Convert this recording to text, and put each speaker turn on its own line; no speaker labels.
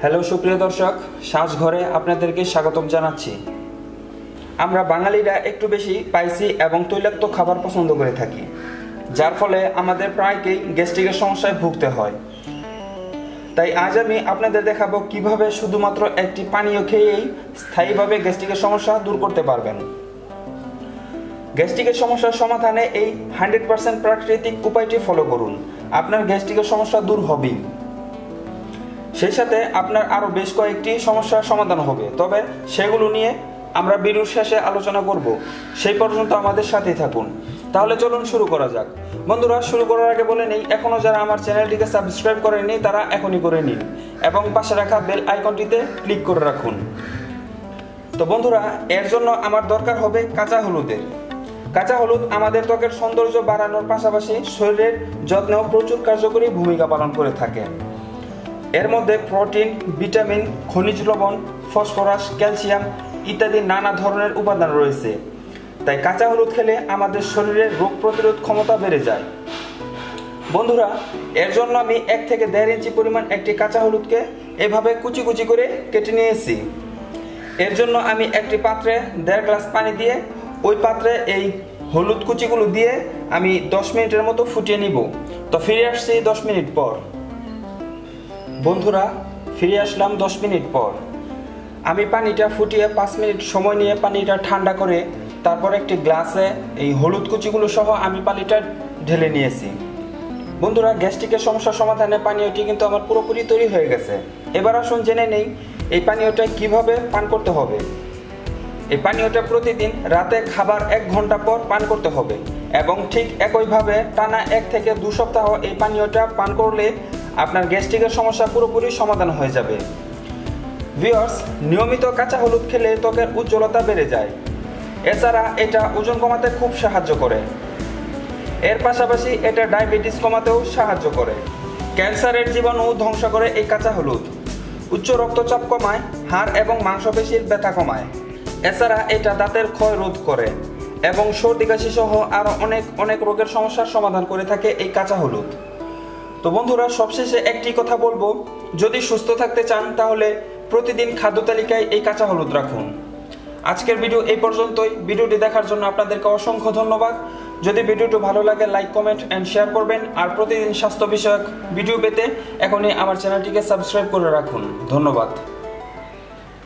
Hello সুপ্রিয় দর্শক, সাজঘরে আপনাদেরকে স্বাগতম জানাচ্ছি। আমরা বাঙালিরা একটু বেশি স্পাইসি এবং তৈলাক্ত খাবার পছন্দ করে থাকি, যার ফলে আমাদের প্রায়কেই গ্যাস্ট্রিকের সমস্যায় ভুগতে হয়। তাই আজ আমি আপনাদের দেখাবো কীভাবে শুধুমাত্র একটি পানীয় খেয়েই স্থায়ীভাবে গ্যাস্ট্রিকের সমস্যা দূর করতে পারবেন। গ্যাস্ট্রিকের সমস্যার সমাধানে এই হান্ড্রেড পার্সেন্ট প্রাকৃতিক উপায়টি ফলো করুন। আপনার গ্যাস্ট্রিকের সমস্যা দূর হবেই। সেই সাথে আপনার আরও বেশ কয়েকটি সমস্যার সমাধান হবে। তবে সেগুলো নিয়ে আমরা বিরুর শেষে আলোচনা করব। সেই পর্যন্ত আমাদের সাথেই থাকুন। তাহলে চলুন শুরু করা যাক। বন্ধুরা, শুরু করার আগে বলে নেই এখনও যারা আমার চ্যানেলটিকে সাবস্ক্রাইব করেননি, তারা এখনই করে নিন এবং পাশে রাখা বেল আইকনটিতে ক্লিক করে রাখুন। তো বন্ধুরা, এর জন্য আমার দরকার হবে কাঁচা হলুদের। কাঁচা হলুদ আমাদের ত্বকের সৌন্দর্য বাড়ানোর পাশাপাশি শরীরের যত্নেও প্রচুর কার্যকরী ভূমিকা পালন করে থাকে। এর মধ্যে প্রোটিন, ভিটামিন, খনিজ লবণ, ফসফরাস, ক্যালসিয়াম ইত্যাদি নানা ধরনের উপাদান রয়েছে। তাই কাঁচা হলুদ খেলে আমাদের শরীরের রোগ প্রতিরোধ ক্ষমতা বেড়ে যায়। বন্ধুরা, এর জন্য আমি এক থেকে দেড় ইঞ্চি পরিমাণ একটি কাঁচা হলুদকে এভাবে কুচি কুচি করে কেটে নিয়েছি। এর জন্য আমি একটি পাত্রে দেড় গ্লাস পানি দিয়ে ওই পাত্রে এই হলুদ কুচিগুলো দিয়ে আমি দশ মিনিটের মতো ফুটিয়ে নিব। তো ফিরে আসছি দশ মিনিট পর। বন্ধুরা, ফিরে আসলাম দশ মিনিট পর। আমি পানিটা ফুটিয়ে পাঁচ মিনিট সময় নিয়ে পানিটা ঠান্ডা করে তারপর একটি গ্লাসে এই হলুদ কুচিগুলো সহ আমি পানিটা ঢেলে নিয়েছি। বন্ধুরা, গ্যাস্ট্রিকের সমস্যা সমাধানে পানীয়টি কিন্তু আমার পুরোপুরি তৈরি হয়ে গেছে। এবার আসুন জেনে নেই এই পানীয়টা কীভাবে পান করতে হবে। এই পানীয়টা প্রতিদিন রাতে খাবার এক ঘণ্টা পর পান করতে হবে এবং ঠিক একইভাবে টানা এক থেকে দু সপ্তাহ এই পানীয়টা পান করলে আপনার গ্যাস্ট্রিকের সমস্যা পুরোপুরি সমাধান হয়ে যাবে। ভিওর্স নিয়মিত কাঁচা হলুদ খেলে ত্বকের উজ্জ্বলতা বেড়ে যায়। এছাড়া এটা ওজন কমাতে খুব সাহায্য করে। এর পাশাপাশি এটা ডায়াবেটিস কমাতেও সাহায্য করে। ক্যান্সারের জীবাণু ধ্বংস করে এই কাঁচা হলুদ। উচ্চ রক্তচাপ কমায়, হাড় এবং মাংসপেশির ব্যথা কমায়। এছাড়া এটা দাঁতের ক্ষয় রোধ করে এবং সর্দি, কাশি সহ আরও অনেক অনেক রোগের সমস্যার সমাধান করে থাকে এই কাঁচা হলুদ। তো বন্ধুরা, সবশেষে একটি কথা বলব। যদি সুস্থ থাকতে চান, তাহলে প্রতিদিন খাদ্য তালিকায় এই কাঁচা হলুদ রাখুন। আজকের ভিডিও এই পর্যন্তই। ভিডিওটি দেখার জন্য আপনাদেরকে অসংখ্য ধন্যবাদ। যদি ভিডিওটি ভালো লাগে, লাইক, কমেন্ট অ্যান্ড শেয়ার করবেন। আর প্রতিদিন স্বাস্থ্য বিষয়ক ভিডিও পেতে এখনই আমার চ্যানেলটিকে সাবস্ক্রাইব করে রাখুন। ধন্যবাদ।